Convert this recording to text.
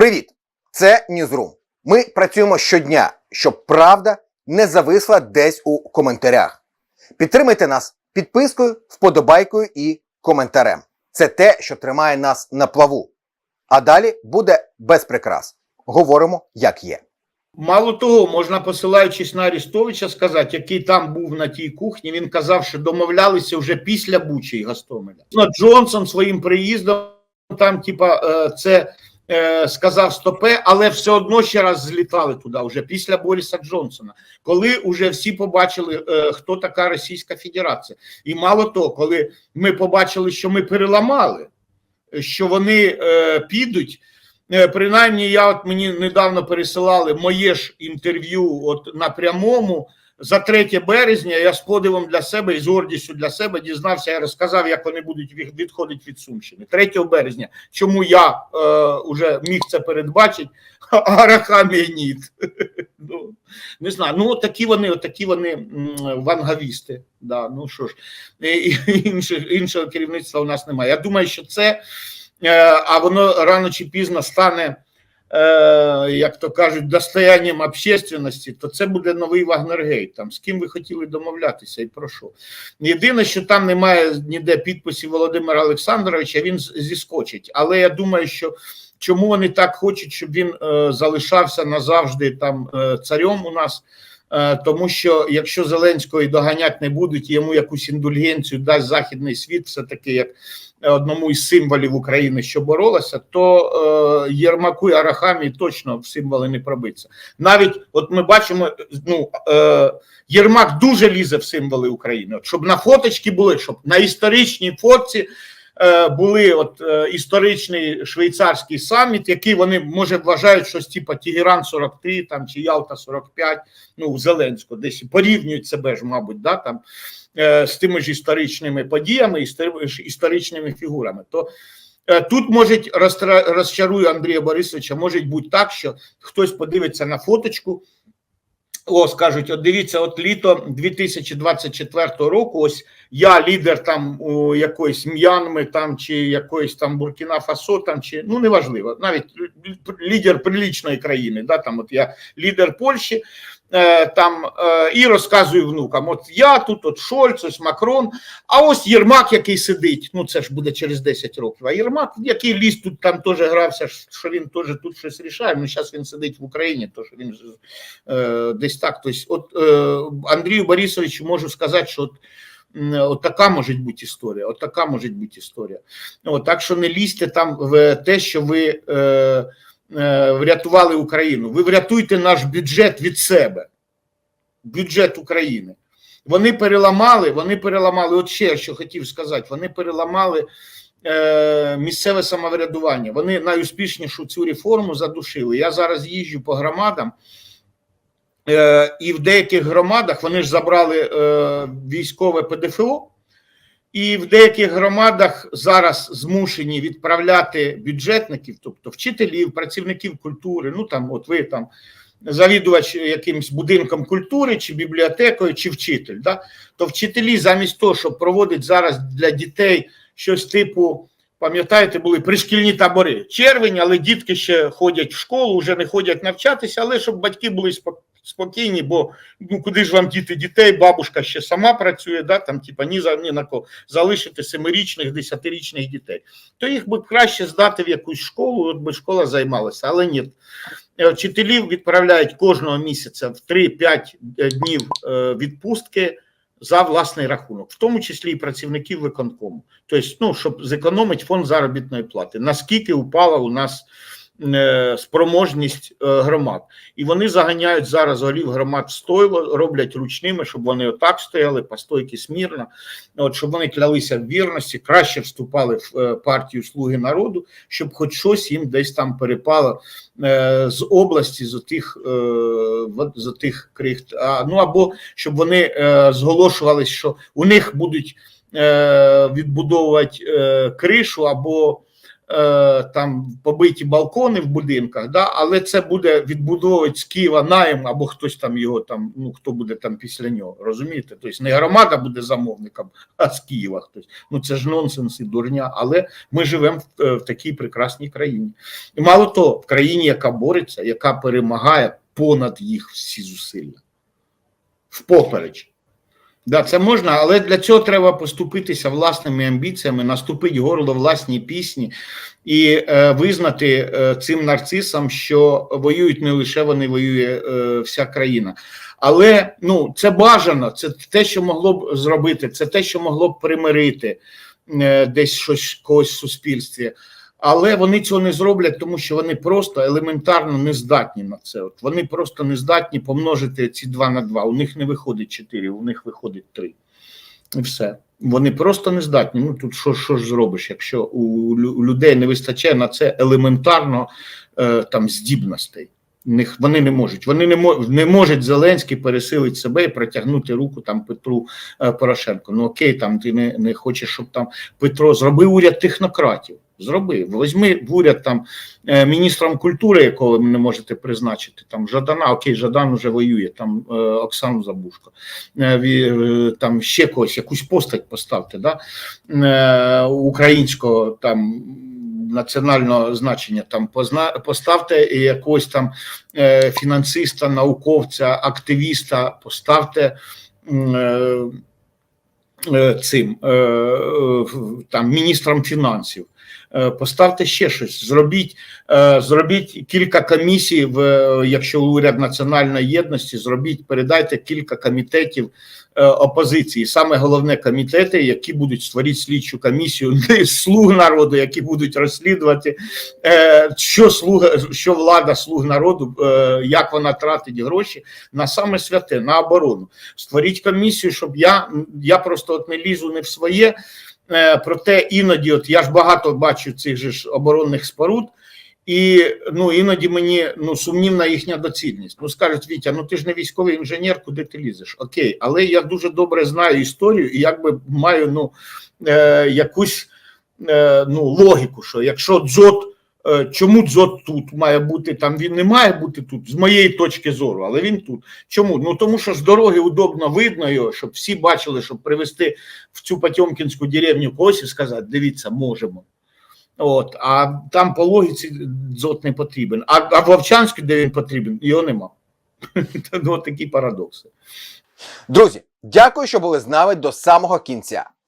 Привіт! Це Ньюзрум. Ми працюємо щодня, щоб правда не зависла десь у коментарях. Підтримайте нас підпискою, вподобайкою і коментарем. Це те, що тримає нас на плаву. А далі буде без прикрас. Говоримо, як є. Мало того, можна посилаючись на Арістовича сказати, який там був на тій кухні, він казав, що домовлялися вже після Бучі і Гастомеля. Джонсон своїм приїздом там, типа, е, це сказав стопе, але все одно ще раз злітали туди, вже після Бориса Джонсона, коли вже всі побачили, е, хто така Російська Федерація. І мало того, коли ми побачили, що ми переламали, що вони е, підуть. Е, Принаймні, я от мені недавно пересилали моє ж інтерв'ю от на прямому за 3 березня. Я з подивом для себе і з гордістю для себе дізнався. Я розказав, як вони будуть від- відходити від Сумщини. 3 березня. Чому я е, вже міг це передбачити, а Арахамія ні. Ну, не знаю. Ну, такі вони, такі вони вангавісти. Да, ну що ж, іншого, іншого керівництва у нас немає. Я думаю, що це. Е, а воно рано чи пізно стане, е, як то кажуть, достоянням общественності, то це буде новий Вагнергейт. Там з ким ви хотіли домовлятися і про що. Єдине, що там немає ніде підписів Володимира Олександровича, він зіскочить. Але я думаю, що чому вони так хочуть, щоб він е, залишався назавжди там е, царем у нас. Е, Тому що якщо Зеленського і доганять не будуть, йому якусь індульгенцію дасть західний світ, все таки як одному із символів України, що боролася, то е, Єрмаку і Арахамі точно в символи не пробиться. Навіть от ми бачимо, ну е, Єрмак дуже лізе в символи України. От, щоб на фоточки були, щоб на історичній фотці. Е, Були от е, історичний швейцарський саміт, який вони може вважають щось типу Тегеран 43 там чи Ялта 45, ну Зеленського, десь порівнюють себе ж, мабуть, да там е, з тими ж історичними подіями і історичними фігурами. То тут може розчарую Андрія Борисовича, може бути так, що хтось подивиться на фоточку. О, скажуть, от дивіться, от літо 2024 року. Ось я лідер там у якоїсь М'янми там чи якоїсь там Буркіна Фасо, там чи ну неважливо, навіть лідер прилічної країни. Да, там от я лідер Польщі. Е, Там е, і розказую внукам: от я тут, от Шольц, ось Макрон, а ось Єрмак, який сидить. Ну це ж буде через 10 років. А Єрмак, який ліс тут там теж грався, що він теж тут щось рішає. Ну зараз він сидить в Україні, то що він е, десь так. Тобто, от е, Андрію Борисовичу можу сказати, що от. От така може бути історія, от така може бути історія. От, так що не лізьте там в те, що ви е, врятували Україну. Ви врятуйте наш бюджет від себе, бюджет України. Вони переламали, вони переламали, от ще що хотів сказати, вони переламали е, місцеве самоврядування. Вони найуспішнішу цю реформу задушили. Я зараз їжджу по громадам. Е, і в деяких громадах вони ж забрали е, військове ПДФО, і в деяких громадах зараз змушені відправляти бюджетників, тобто вчителів, працівників культури. Ну там, от ви там завідувач якимсь будинком культури, чи бібліотекою, чи вчитель. Да? То вчителі, замість того, щоб проводити зараз для дітей щось типу. Пам'ятаєте, були пришкільні табори. Червень, але дітки ще ходять в школу, вже не ходять навчатися, але щоб батьки були спо- спокійні, бо ну куди ж вам діти дітей, бабушка ще сама працює, да, там, типа, ні за ні на кого залишити семирічних, десятирічних дітей. То їх би краще здати в якусь школу, от би школа займалася, але ні. Е, Вчителів відправляють кожного місяця в 3-5 днів е, відпустки за власний рахунок, в тому числі і працівників виконкому. Тобто, ну, щоб зекономити фонд заробітної плати. Наскільки упала у нас е, спроможність е, громад, і вони заганяють зараз голів громад в стойло, роблять ручними, щоб вони отак стояли, по стойки смірно, от щоб вони клялися в вірності, краще вступали в е, партію Слуги народу, щоб хоч щось їм десь там перепало е, з області, з тих е, з тих крихт. Ну або щоб вони е, зголошували, що у них будуть е, відбудовувати е, кришу або е, там побиті балкони в будинках, да, але це буде відбудовувати з Києва найм або хтось там його там, ну хто буде там після нього. Розумієте? Тобто не громада буде замовником, а з Києва хтось. Ну це ж нонсенс і дурня. Але ми живемо в, е, в такій прекрасній країні. І мало того, в країні, яка бореться, яка перемагає понад їх всі зусилля. Впопереч. Да, це можна, але для цього треба поступитися власними амбіціями, наступити горло власній пісні і е, визнати е, цим нарцисам, що воюють не лише вони, воює е, вся країна. Але ну це бажано, це те, що могло б зробити, це те, що могло б примирити е, десь щось когось в суспільстві. Але вони цього не зроблять, тому що вони просто елементарно не здатні на це. От вони просто не здатні помножити ці два на два. У них не виходить чотири, у них виходить три. І все. Вони просто не здатні. Ну тут що, що ж зробиш, якщо у, людей не вистачає на це елементарно е, там здібностей. Вони не можуть. Вони не мо- не можуть Зеленський пересилити себе і протягнути руку там Петру е, Порошенко. Ну окей, там ти не, не хочеш, щоб там Петро зробив уряд технократів. Зроби, візьми в уряд там е, міністром культури, якого ви не можете призначити. Там Жадана, окей, Жадан уже воює, там е, Оксану Забушко, там ще когось, якусь постать поставте, да? українського там національного значення. Там позна, поставте якогось там е, фінансиста, науковця, активіста, поставте. Е, цим е, е, там міністром фінансів. Поставте ще щось, зробіть, зробіть кілька комісій, якщо уряд національної єдності, зробіть, передайте кілька комітетів опозиції. Саме головне комітети, які будуть створити слідчу комісію слуг народу, які будуть розслідувати, що слуга, що влада слуг народу, як вона тратить гроші на саме святе, на оборону. Створіть комісію, щоб я, я просто от не лізу не в своє. Е, Проте іноді, от я ж багато бачу цих же ж оборонних споруд, і ну іноді мені ну сумнівна їхня доцільність. Ну скажуть, Вітя, ну ти ж не військовий інженер, куди ти лізеш? Окей, але я дуже добре знаю історію і якби маю ну е, якусь е, ну логіку, що якщо дзот. Е, Чому дзот тут має бути там? Він не має бути тут з моєї точки зору, але він тут. Чому? Ну тому що з дороги удобно видно його, щоб всі бачили, щоб привезти в цю Потьомкінську деревню когось і сказати: дивіться, можемо. От, а там по логіці дзот не потрібен. А, а в Вовчанську, де він потрібен, його нема. ну, такі парадокси. Друзі, дякую, що були з нами до самого кінця.